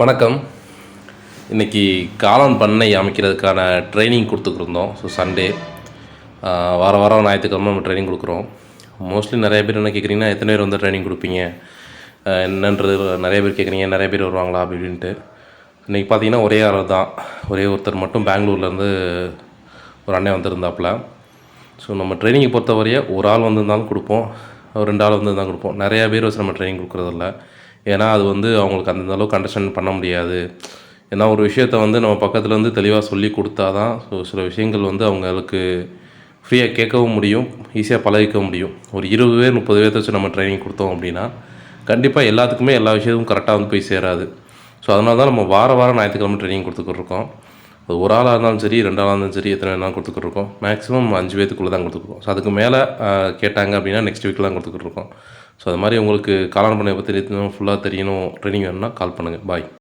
வணக்கம். இன்றைக்கி காளான் பண்ணை அமைக்கிறதுக்கான ட்ரைனிங் கொடுத்துக்கிருந்தோம். ஸோ சண்டே வார வாரம் ஞாயிற்றுக்கிழமை நம்ம ட்ரைனிங் கொடுக்குறோம். மோஸ்ட்லி நிறைய பேர் என்ன கேட்குறீங்கன்னா எத்தனை பேர் வந்து ட்ரைனிங் கொடுப்பீங்க? என்னன்றது நிறைய பேர் கேட்குறீங்க நிறைய பேர் வருவாங்களா அப்படி இப்படின்ட்டு. இன்றைக்கி பார்த்தீங்கன்னா ஒரே ஆள் தான். ஒரே ஒருத்தர் மட்டும் பெங்களூர்லேருந்து ஒரு அண்ணன் வந்திருந்தாப்புல. ஸோ நம்ம ட்ரைனிங்கை பொறுத்தவரையே ஒரு ஆள் வந்திருந்தாலும் கொடுப்போம். ரெண்டு ஆள் வந்திருந்தாலும் கொடுப்போம். நிறையா பேர் வச்சு நம்ம ட்ரைனிங் கொடுக்குறதில்ல. ஏன்னா அது வந்து அவங்களுக்கு அந்த அளவுக்கு அண்டர்ஸ்டாண்ட் பண்ண முடியாது. ஏன்னா ஒரு விஷயத்த வந்து நம்ம பக்கத்துலேருந்து தெளிவாக சொல்லி கொடுத்தா தான் ஸோ சில விஷயங்கள் வந்து அவங்களுக்கு ஃப்ரீயாக கேட்கவும் முடியும் ஈஸியாக பழகிக்கவும் முடியும். ஒரு இருபது பேர் முப்பது பேர்த்த வச்சு நம்ம ட்ரைனிங் கொடுத்தோம் அப்படின்னா கண்டிப்பாக எல்லாத்துக்குமே எல்லா விஷயமும் கரெக்டாக வந்து போய் சேராது. ஸோ அதனால தான் நம்ம வார வாரம் ஞாயிற்றுக்கிழமை ட்ரைனிங் கொடுத்துக்கிட்ருக்கோம் அது ஒரு ஆளாக இருந்தாலும் சரி ரெண்டு ஆளாக இருந்தாலும் சரி எத்தனை வேணாலும் கொடுத்துக்கிட்ருக்கோம் மேக்ஸிமம் அஞ்சு பேத்துக்குள்ளே தான் கொடுத்துருக்கோம் ஸோ அதுக்கு மேலே கேட்டாங்க அப்படின்னா நெக்ஸ்ட் வீக்கில் தான் கொடுத்துக்கிட்ருக்கோம் ஸோ அது மாதிரி உங்களுக்கு காளான் பண்ணையை பற்றி ஃபுல்லாக தெரியணும் ட்ரைனிங் வேணும்னா கால் பண்ணுங்கள் பாய்